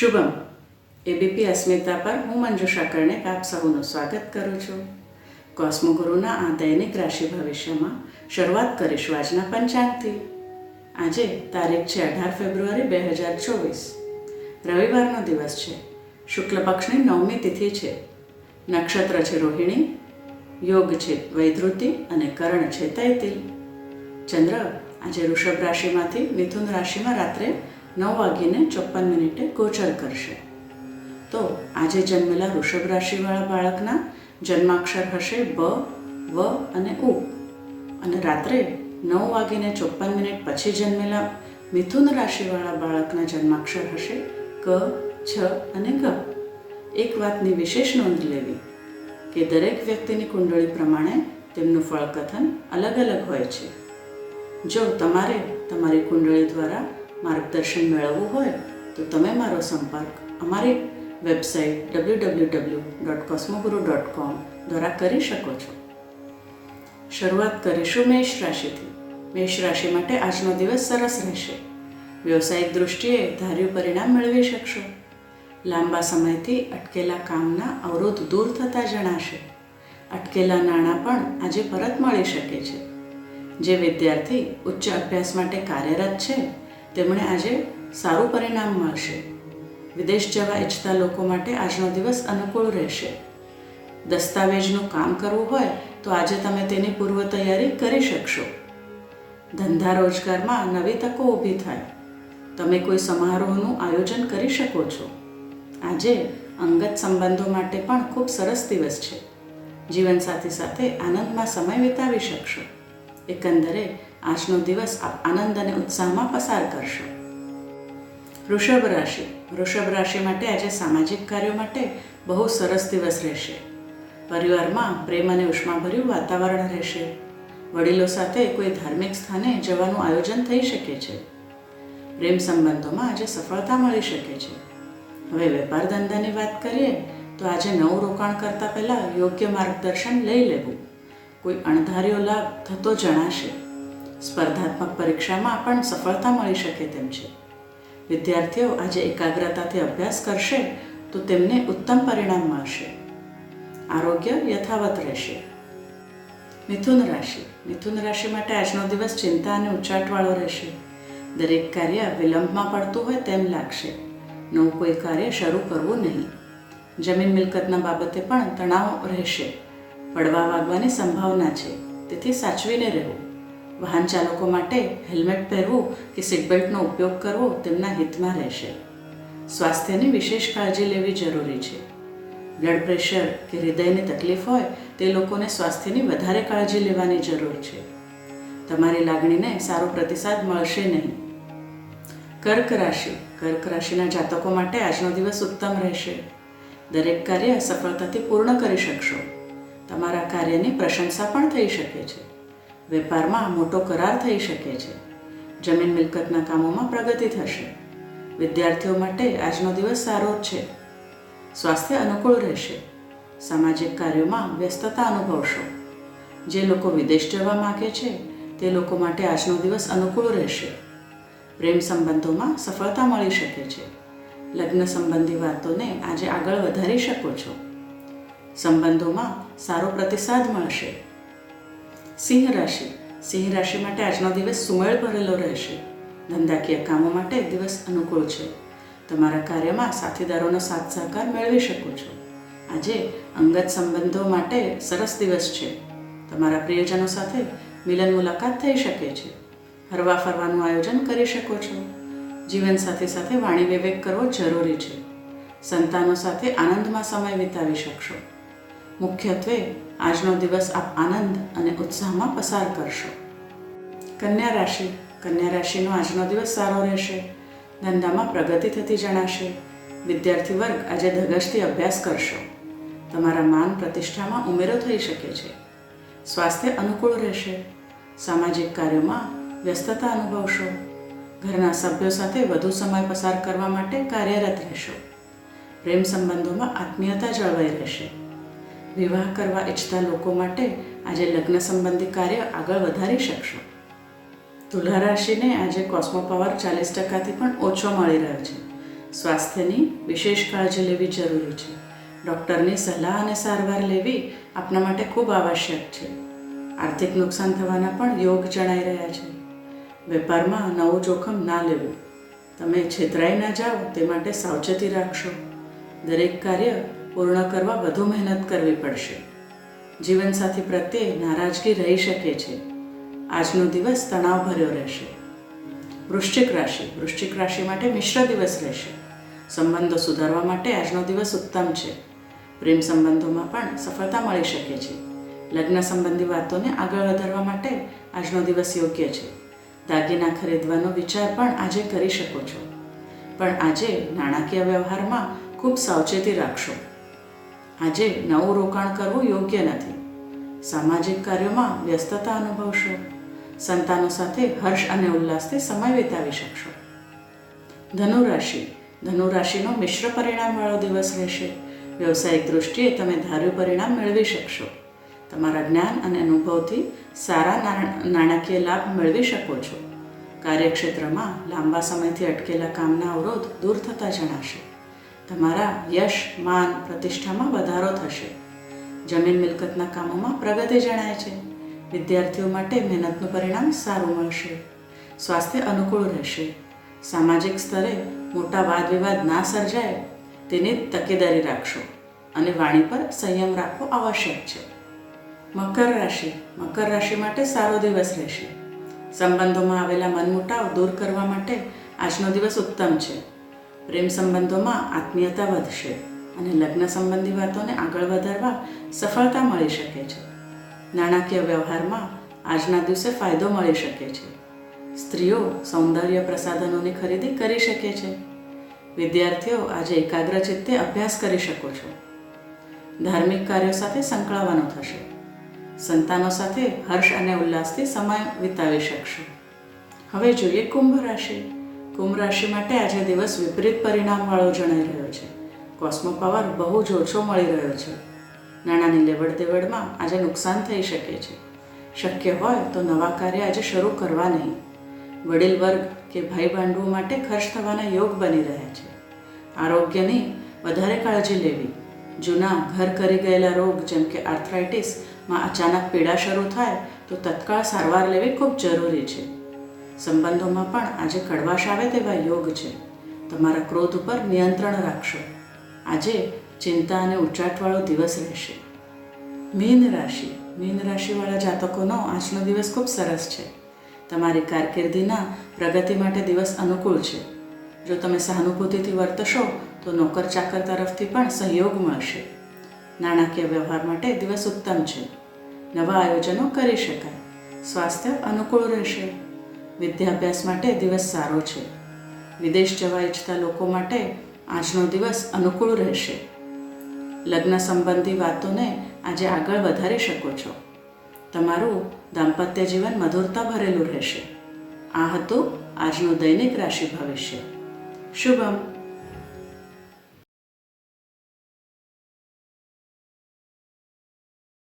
Shubham. ABP અસ્મિતા પર હું મંજુષા કર્ણિક આપ સૌનું સ્વાગત કરું છું. કોસ્મોગુરુના આ દૈનિક રાશિ ભવિષ્યમાં શરૂઆત કરીશું આજના પંચાંગથી. આજે તારીખ છે અઢાર ફેબ્રુઆરી બે હજાર ચોવીસ. રવિવારનો દિવસ છે. શુક્લ પક્ષની નવમી તિથિ છે. નક્ષત્ર છે રોહિણી, યોગ છે વૈધૃતિ અને કર્ણ છે તૈતિલ. ચંદ્ર આજે વૃષભ રાશિમાંથી મિથુન રાશિમાં રાત્રે નવ વાગીને ચોપન મિનિટે ગોચર કરશે. તો આજે જન્મેલા વૃષભ રાશિવાળા બાળકના જન્માક્ષર હશે બ, વ અને ઉ. અને રાત્રે નવ વાગીને ચોપન મિનિટ પછી જન્મેલા મિથુન રાશિવાળા બાળકના જન્માક્ષર હશે ક, છ અને ગ એક વાતની વિશેષ નોંધ લેવી કે દરેક વ્યક્તિની કુંડળી પ્રમાણે તેમનું ફળકથન અલગ અલગ હોય છે. જો તમારે તમારી કુંડળી દ્વારા માર્ગદર્શન મેળવવું હોય, તો તમે મારો સંપર્ક અમારી website W W W dot Cosmoguru dot com દ્વારા કરી શકો છો. શરૂઆત કરીશું મેષ રાશિથી. મેષ રાશિ માટે આજનો દિવસ સરસ રહેશે. વ્યવસાયિક દૃષ્ટિએ ધાર્યું પરિણામ મેળવી શકશો. લાંબા સમયથી અટકેલા કામના અવરોધ દૂર થતા જણાશે. અટકેલા નાણાં પણ આજે પરત મળી શકે છે. જે વિદ્યાર્થી ઉચ્ચ અભ્યાસ માટે કાર્યરત છે તેમણે આજે સારું પરિણામ મળશે. વિદેશ જવા ઈચ્છતા લોકો માટે આજનો દિવસ અનુકૂળ રહેશે. દસ્તાવેજનું કામ કરવું હોય તો આજે તમે તેની પૂર્વ તૈયારી કરી શકશો. ધંધા રોજગારમાં નવી તકો ઊભી થાય. તમે કોઈ સમારોહનું આયોજન કરી શકો છો. આજે અંગત સંબંધો માટે પણ ખૂબ સરસ દિવસ છે. જીવનસાથી સાથે આનંદમાં સમય વિતાવી શકશો. એકંદરે આજનો દિવસ આપ આનંદ અને ઉત્સાહમાં પસાર કરશો. વૃષભ રાશિ. વૃષભ રાશિ માટે આજે સામાજિક કાર્યો માટે બહુ સરસ દિવસ રહેશે. પરિવારમાં પ્રેમ અને ઉષ્માભર્યું વાતાવરણ રહેશે. વડીલો સાથે કોઈ ધાર્મિક સ્થાને જવાનું આયોજન થઈ શકે છે. પ્રેમ સંબંધોમાં આજે સફળતા મળી શકે છે. હવે વેપાર ધંધાની વાત કરીએ, તો આજે નવું રોકાણ કરતાં પહેલાં યોગ્ય માર્ગદર્શન લઈ લેવું. કોઈ અણધાર્યો લાભ થતો જણાશે. સ્પર્ધાત્મક પરીક્ષામાં પણ સફળતા મળી શકે તેમ છે. વિદ્યાર્થીઓ આજે એકાગ્રતાથી અભ્યાસ કરશે તો તેમને ઉત્તમ પરિણામ મળશે. આરોગ્ય યથાવત રહેશે. મિથુન રાશિ. મિથુન રાશિ માટે આજનો દિવસ ચિંતા અને ઉચાટવાળો રહેશે. દરેક કાર્ય વિલંબમાં પડતું હોય તેમ લાગશે. નવું કોઈ કાર્ય શરૂ કરવું નહીં. જમીન મિલકતના બાબતે પણ તણાવ રહેશે. પડવા વાગવાની સંભાવના છે. તેથી સાચવીને રહેવું. વાહન ચાલકો માટે હેલ્મેટ પહેરવું કે સીટબેલ્ટનો ઉપયોગ કરવો તેમના હિતમાં રહેશે. સ્વાસ્થ્યની વિશેષ કાળજી લેવી જરૂરી છે. બ્લડ પ્રેશર કે હૃદયની તકલીફ હોય તે લોકોને સ્વાસ્થ્યની વધારે કાળજી લેવાની જરૂર છે. તમારી લાગણીને સારો પ્રતિસાદ મળશે નહીં. કર્ક રાશિ. કર્ક રાશિના જાતકો માટે આજનો દિવસ ઉત્તમ રહેશે. દરેક કાર્ય સફળતાથી પૂર્ણ કરી શકશો. તમારા કાર્યની પ્રશંસા પણ થઈ શકે છે. વેપારમાં મોટો કરાર થઈ શકે છે. જમીન મિલકતના કામોમાં પ્રગતિ થશે. વિદ્યાર્થીઓ માટે આજનો દિવસ સારો જ છે. સ્વાસ્થ્ય અનુકૂળ રહેશે. સામાજિક કાર્યોમાં વ્યસ્તતા અનુભવશો. જે લોકો વિદેશ જવા માગે છે, તે લોકો માટે આજનો દિવસ અનુકૂળ રહેશે. પ્રેમ સંબંધોમાં સફળતા મળી શકે છે. લગ્ન સંબંધી વાતોને આજે આગળ વધારી શકો છો. સંબંધોમાં સારો પ્રતિસાદ મળશે. સિંહ રાશિ. સિંહ રાશિ માટે આજનો દિવસ સુમેળ ભરેલો રહેશે. ધંધાકીય કામો માટે દિવસ અનુકૂળ છે. તમારા કાર્યમાં સાથીદારોનો સાથ સહકાર મેળવી શકો છો. આજે અંગત સંબંધો માટે સરસ દિવસ છે. તમારા પ્રિયજનો સાથે મિલન મુલાકાત થઈ શકે છે. હરવા ફરવાનું આયોજન કરી શકો છો. જીવનસાથી સાથે વાણી વિવેક કરવો જરૂરી છે. સંતાનો સાથે આનંદમાં સમય વિતાવી શકશો. મુખ્યત્વે આજનો દિવસ આપ આનંદ અને ઉત્સાહમાં પસાર કરશો. કન્યા રાશિ. કન્યા રાશિનો આજનો દિવસ સારો રહેશે. ધંધામાં પ્રગતિ થતી જણાશે. વિદ્યાર્થી વર્ગ આજે ધગશથી અભ્યાસ કરશો. તમારા માન પ્રતિષ્ઠામાં ઉમેરો થઈ શકે છે. સ્વાસ્થ્ય અનુકૂળ રહેશે. સામાજિક કાર્યોમાં વ્યસ્તતા અનુભવશો. ઘરના સભ્યો સાથે વધુ સમય પસાર કરવા માટે કાર્યરત રહેશો. પ્રેમ સંબંધોમાં આત્મીયતા જળવાઈ રહેશે. વિવાહ કરવા ઈચ્છતા લોકો માટે આજે લગ્ન સંબંધી કાર્ય આગળ વધારી શકશો. તુલા રાશિને આજે કોસ્મો પાવર ચાલીસ ટકાથી પણ ઓછો મળી રહ્યો છે. સ્વાસ્થ્યની વિશેષ કાળજી લેવી જરૂરી છે. ડૉક્ટરની સલાહ અને સારવાર લેવી આપના માટે ખૂબ આવશ્યક છે. આર્થિક નુકસાન થવાના પણ યોગ જણાઈ રહ્યા છે. વેપારમાં નવું જોખમ ના લેવું. તમે છેતરાઈ ના જાઓ, તે માટે સાવચેતી રાખશો. દરેક કાર્ય પૂર્ણ કરવા વધુ મહેનત કરવી પડશે. જીવનસાથી પ્રત્યે નારાજગી રહી શકે છે. આજનો દિવસ તણાવભર્યો રહેશે. વૃશ્ચિક રાશિ. વૃશ્ચિક રાશિ માટે મિશ્ર દિવસ રહેશે. સંબંધો સુધારવા માટે આજનો દિવસ ઉત્તમ છે. પ્રેમ સંબંધોમાં પણ સફળતા મળી શકે છે. લગ્ન સંબંધી વાતોને આગળ વધારવા માટે આજનો દિવસ યોગ્ય છે. દાગીના ખરીદવાનો વિચાર પણ આજે કરી શકો છો. પણ આજે નાણાકીય વ્યવહારમાં ખૂબ સાવચેતી રાખશો. આજે નવું રોકાણ કરવું યોગ્ય નથી. સામાજિક કાર્યોમાં વ્યસ્તતા અનુભવશો. સંતાનો સાથે હર્ષ અને ઉલ્લાસથી સમય વિતાવી શકશો. ધનુ રાશિ ધનુ રાશિનો મિશ્ર પરિણામવાળો દિવસ રહેશે. વ્યવસાયિક દૃષ્ટિએ તમે ધાર્યું પરિણામ મેળવી શકશો. તમારા જ્ઞાન અને અનુભવથી સારા નાણાકીય લાભ મેળવી શકો છો. કાર્યક્ષેત્રમાં લાંબા સમયથી અટકેલા કામના અવરોધ દૂર થતા જણાશે. તમારા યશ, માન, પ્રતિષ્ઠામાં વધારો થશે. જમીન મિલકતના કામોમાં પ્રગતિ જણાય છે. વિદ્યાર્થીઓ માટે મહેનતનું પરિણામ સારું મળશે. સ્વાસ્થ્ય અનુકૂળ રહેશે. સામાજિક સ્તરે મોટા વાદ વિવાદ ના સર્જાય, તેની તકેદારી રાખશો અને વાણી પર સંયમ રાખવો આવશ્યક છે. મકર રાશિ. મકર રાશિ માટે સારો દિવસ રહેશે. સંબંધોમાં આવેલા મનમુટાવ દૂર કરવા માટે આજનો દિવસ ઉત્તમ છે. પ્રેમ સંબંધોમાં આત્મીયતા વધશે અને લગ્ન સંબંધી વાતોને આગળ વધારવા સફળતા મળી શકે છે. નાણાકીય વ્યવહારમાં આજના દિવસે ફાયદો મળી શકે છે. સ્ત્રીઓ સૌંદર્ય પ્રસાધનોની ખરીદી કરી શકે છે. વિદ્યાર્થીઓ આજે એકાગ્ર ચિત્તે અભ્યાસ કરી શકો છો. ધાર્મિક કાર્યો સાથે સંકળાવાનું થશે. સંતાનો સાથે હર્ષ અને ઉલ્લાસથી સમય વિતાવી શકશો. હવે જોઈએ કુંભ રાશિ. કુંભ રાશિ માટે આજે દિવસ વિપરીત પરિણામવાળો જણાઈ રહ્યો છે. કોસ્મો પાવર બહુ જ ઓછો મળી રહ્યો છે. નાણાંની લેવડ દેવડમાં આજે નુકસાન થઈ શકે છે. શક્ય હોય તો નવા કાર્ય આજે શરૂ કરવા નહીં. વડીલ વર્ગ કે ભાઈ ભાંડવો માટે ખર્ચ થવાના યોગ બની રહ્યા છે. આરોગ્યની વધારે કાળજી લેવી. જૂના ઘર કરી ગયેલા રોગ જેમ કે આર્થરાઇટિસમાં અચાનક પીડા શરૂ થાય તો તત્કાળ સારવાર લેવી ખૂબ જરૂરી છે. સંબંધોમાં પણ આજે કડવાશ આવે તેવા યોગ છે. તમારા ક્રોધ ઉપર નિયંત્રણ રાખશો. આજે ચિંતા અને ઉચાટવાળો દિવસ રહેશે. મીન રાશિ. મીન રાશિવાળા જાતકોનો આજનો દિવસ ખૂબ સરસ છે. તમારી કારકિર્દીના પ્રગતિ માટે દિવસ અનુકૂળ છે. જો તમે સહાનુભૂતિથી વર્તશો, તો નોકર ચાકર તરફથી પણ સહયોગ મળશે. નાણાકીય વ્યવહાર માટે દિવસ ઉત્તમ છે. નવા આયોજનો કરી શકાય. સ્વાસ્થ્ય અનુકૂળ રહેશે. વિદ્યાભ્યાસ માટે દિવસ સારો છે. વિદેશ જવા ઈચ્છતા લોકો માટે આજનો દિવસ અનુકૂળ રહેશે. લગ્ન સંબંધી વાતોને આજે આગળ વધારી શકો છો. તમારું દાંપત્ય જીવન મધુરતા ભરેલું રહેશે. આ હતું આજનું દૈનિક રાશિ ભવિષ્ય. શુભમ.